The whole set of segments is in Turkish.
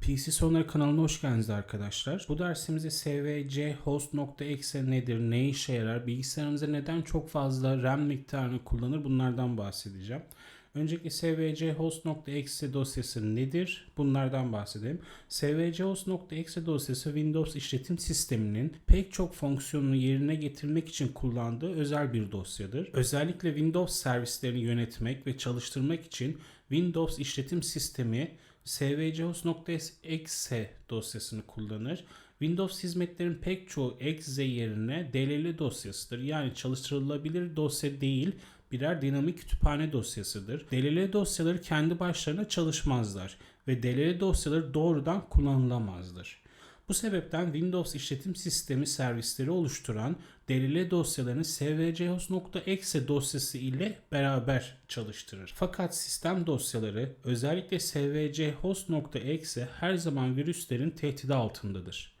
PC Sonları kanalına hoş geldiniz arkadaşlar. Bu dersimizde svc host.exe nedir, ne işe yarar, bilgisayarımızda neden çok fazla RAM miktarını kullanır bunlardan bahsedeceğim. Öncelikle svc host.exe dosyası nedir? Bunlardan bahsedelim. svc host.exe dosyası Windows işletim sisteminin pek çok fonksiyonunu yerine getirmek için kullandığı özel bir dosyadır. Özellikle Windows servislerini yönetmek ve çalıştırmak için Windows işletim sistemi svchost.exe dosyasını kullanır. Windows hizmetlerin pek çoğu exe yerine DLL dosyasıdır. Yani çalıştırılabilir dosya değil, birer dinamik kütüphane dosyasıdır. DLL dosyaları kendi başlarına çalışmazlar ve DLL dosyaları doğrudan kullanılamazdır. Bu sebepten Windows işletim sistemi servisleri oluşturan DLL dosyalarını svchost.exe dosyası ile beraber çalıştırır. Fakat sistem dosyaları özellikle svchost.exe her zaman virüslerin tehdidi altındadır.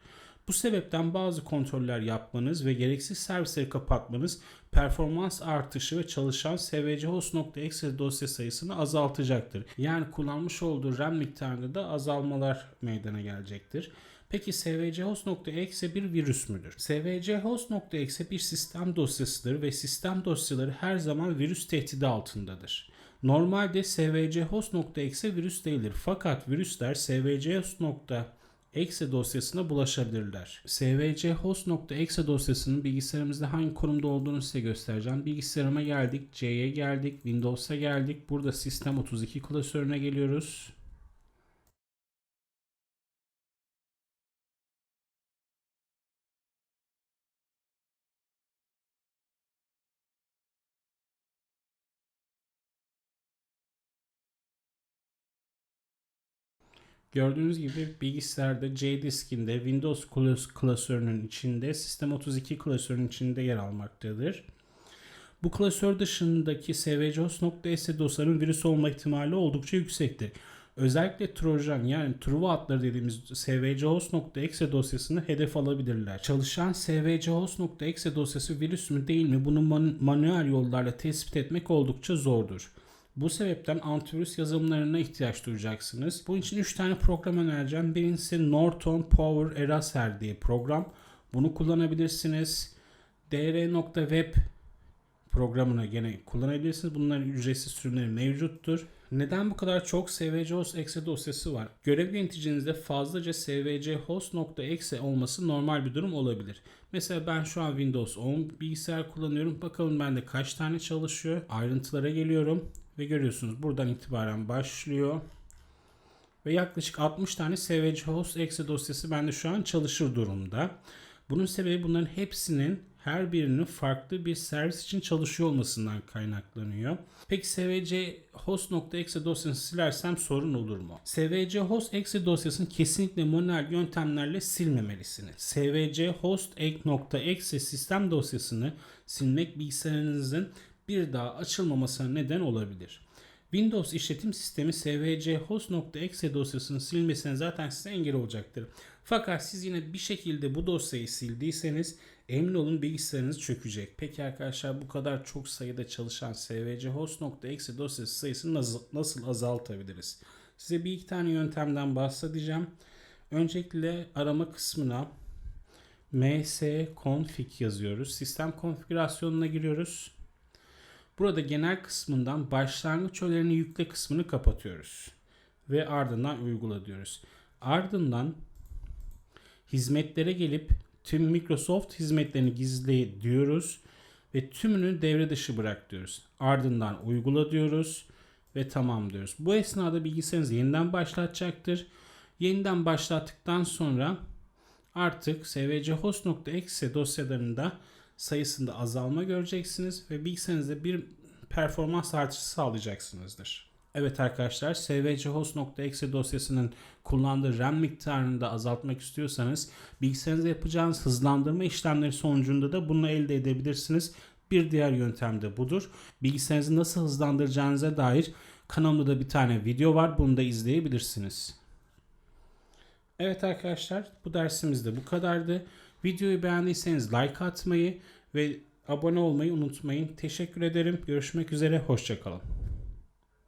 Bu sebepten bazı kontroller yapmanız ve gereksiz servisleri kapatmanız performans artışı ve çalışan svchost.exe dosya sayısını azaltacaktır. Yani kullanmış olduğu RAM miktarında da azalmalar meydana gelecektir. Peki svchost.exe bir virüs müdür? svchost.exe bir sistem dosyasıdır ve sistem dosyaları her zaman virüs tehdidi altındadır. Normalde svchost.exe virüs değildir fakat virüsler svchost.exe dosyasına bulaşabilirler. svchost.exe dosyasının bilgisayarımızda hangi konumda olduğunu size göstereceğim. Bilgisayarıma geldik, C'ye geldik, Windows'a geldik. Burada Sistem 32 klasörüne geliyoruz. Gördüğünüz gibi bilgisayarda C diskinde Windows klasörünün içinde Sistem 32 klasörünün içinde yer almaktadır. Bu klasör dışındaki svjos.exe dosyaların virüs olma ihtimali oldukça yüksektir. Özellikle Trojan yani Truva adları dediğimiz svchost.exe dosyasını hedef alabilirler. Çalışan svchost.exe dosyası virüs mü değil mi bunu man- manuel yollarla tespit etmek oldukça zordur. Bu sebepten antivirüs yazılımlarına ihtiyaç duyacaksınız. Bunun için 3 tane program önereceğim. Birincisi Norton Power Eraser diye program. Bunu kullanabilirsiniz. dr.web programını gene kullanabilirsiniz. Bunların ücretsiz sürümleri mevcuttur. Neden bu kadar çok svchost exe dosyası var? Görev yöneticinizde fazlaca svchost.exe olması normal bir durum olabilir. Mesela ben şu an Windows 10 bilgisayar kullanıyorum. Bakalım bende kaç tane çalışıyor. Ayrıntılara geliyorum ve görüyorsunuz buradan itibaren başlıyor. Ve yaklaşık 60 tane svhost exe dosyası bende şu an çalışır durumda. Bunun sebebi bunların hepsinin her birinin farklı bir servis için çalışıyor olmasından kaynaklanıyor. Peki svc host.exe dosyasını silersem sorun olur mu? svc host exe dosyasını kesinlikle manuel yöntemlerle silmemelisiniz. svc host.exe sistem dosyasını silmek bilgisayarınızın bir daha açılmamasına neden olabilir. Windows işletim sistemi svc host.exe dosyasını silmesine zaten size engel olacaktır. Fakat siz yine bir şekilde bu dosyayı sildiyseniz emin olun bilgisayarınız çökecek. Peki arkadaşlar bu kadar çok sayıda çalışan svc host.exe dosyası sayısını nasıl, nasıl azaltabiliriz? Size bir iki tane yöntemden bahsedeceğim. Öncelikle arama kısmına msconfig yazıyoruz. Sistem konfigürasyonuna giriyoruz. Burada genel kısmından başlangıç öğelerini yükle kısmını kapatıyoruz. Ve ardından uygula diyoruz. Ardından hizmetlere gelip tüm Microsoft hizmetlerini gizle diyoruz ve tümünü devre dışı bırak diyoruz. Ardından uygula diyoruz ve tamam diyoruz. Bu esnada bilgisayarınızı yeniden başlatacaktır. Yeniden başlattıktan sonra artık svchost.exe dosyalarında sayısında azalma göreceksiniz ve bilgisayarınızda bir performans artışı sağlayacaksınızdır. Evet arkadaşlar svchost.exe dosyasının kullandığı RAM miktarını da azaltmak istiyorsanız bilgisayarınızda yapacağınız hızlandırma işlemleri sonucunda da bunu elde edebilirsiniz. Bir diğer yöntem de budur. Bilgisayarınızı nasıl hızlandıracağınıza dair kanalımda da bir tane video var. Bunu da izleyebilirsiniz. Evet arkadaşlar bu dersimiz de bu kadardı. Videoyu beğendiyseniz like atmayı ve abone olmayı unutmayın. Teşekkür ederim. Görüşmek üzere. Hoşçakalın.